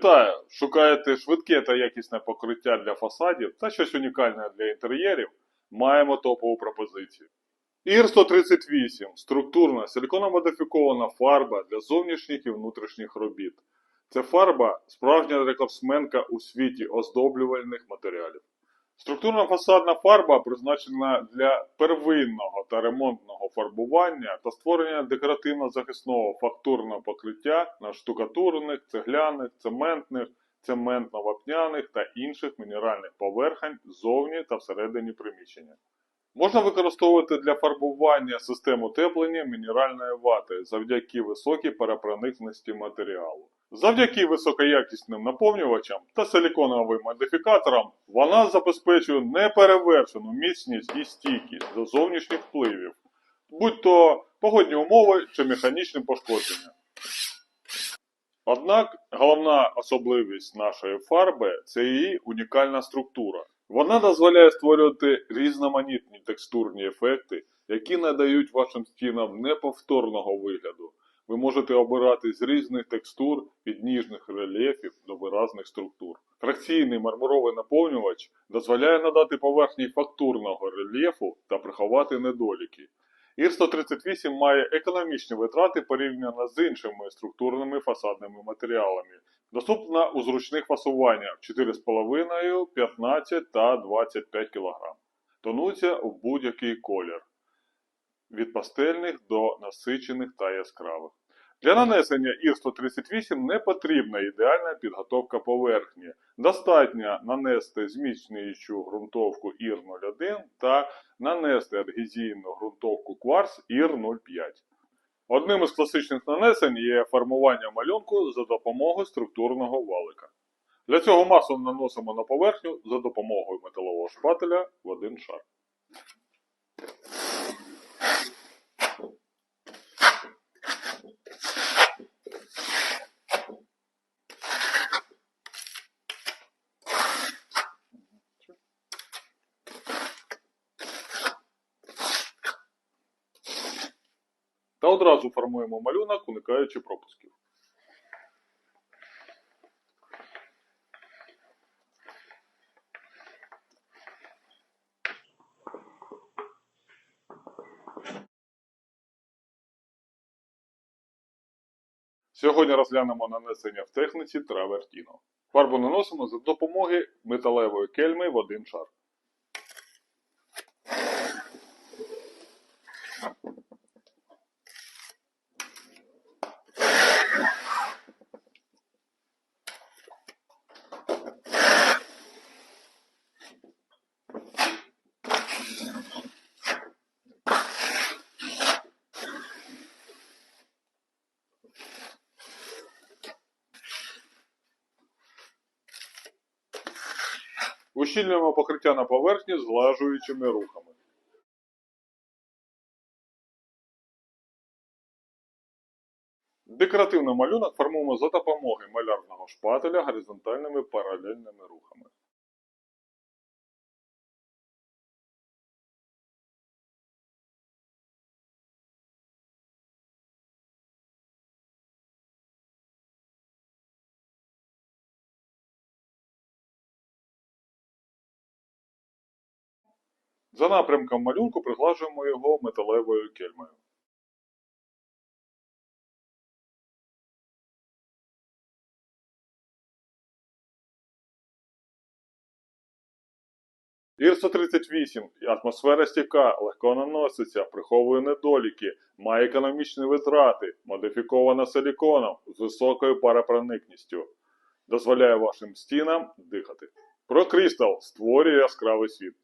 Вітаю! Шукаєте швидке та якісне покриття для фасадів та щось унікальне для інтер'єрів? Маємо топову пропозицію. ір 138 структурна силікономодифікована фарба для зовнішніх і внутрішніх робіт. Це фарба справжня рекордсменка у світі оздоблювальних матеріалів. Структурна фасадна фарба призначена для первинного та ремонтного фарбування та створення декоративно-захисного фактурного покриття на штукатурних, цегляних, цементних, цементно-вапняних та інших мінеральних поверхень ззовні та всередині приміщення. Можна використовувати для фарбування систем утеплення мінеральної вати завдяки високій перепроникності матеріалу. Завдяки високоякісним наповнювачам та силіконовим модифікаторам вона забезпечує неперевершену міцність і стійкість до зовнішніх впливів, будь то погодні умови чи механічне пошкодження. Однак головна особливість нашої фарби це її унікальна структура. Вона дозволяє створювати різноманітні текстурні ефекти, які надають вашим стінам неповторного вигляду. Ви можете обирати з різних текстур від ніжних рельєфів до виразних структур. Фракційний мармуровий наповнювач дозволяє надати поверхні фактурного рельєфу та приховати недоліки. Ір 138 має економічні витрати порівняно з іншими структурними фасадними матеріалами. Доступна у зручних фасуваннях 4,5, 15 та 25 кг. Тонуться в будь-який колір від пастельних до насичених та яскравих. Для нанесення ір 138 не потрібна ідеальна підготовка поверхні. Достатньо нанести зміцнюючу ґрунтовку ір 01 та нанести адгезійну ґрунтовку кварц ір 05. Одним із класичних нанесень є формування малюнку за допомогою структурного валика. Для цього масу наносимо на поверхню за допомогою металового шпателя в один шар. Одразу формуємо малюнок, уникаючи пропусків. Сьогодні розглянемо нанесення в техніці травертіно. Фарбу наносимо за допомогою металевої кельми в один шар. Ущільнюємо покриття на поверхні зглажуючими рухами. Декоративний малюнок формуємо за допомогою малярного шпателя горизонтальними паралельними рухами. За напрямком малюнку приглажуємо його металевою кельмою. Ір 138 атмосфера стійка, легко наноситься, приховує недоліки, має економічні витрати, модифікована силіконом з високою паропроникністю. Дозволяє вашим стінам дихати. ProCrystal створює яскравий світ.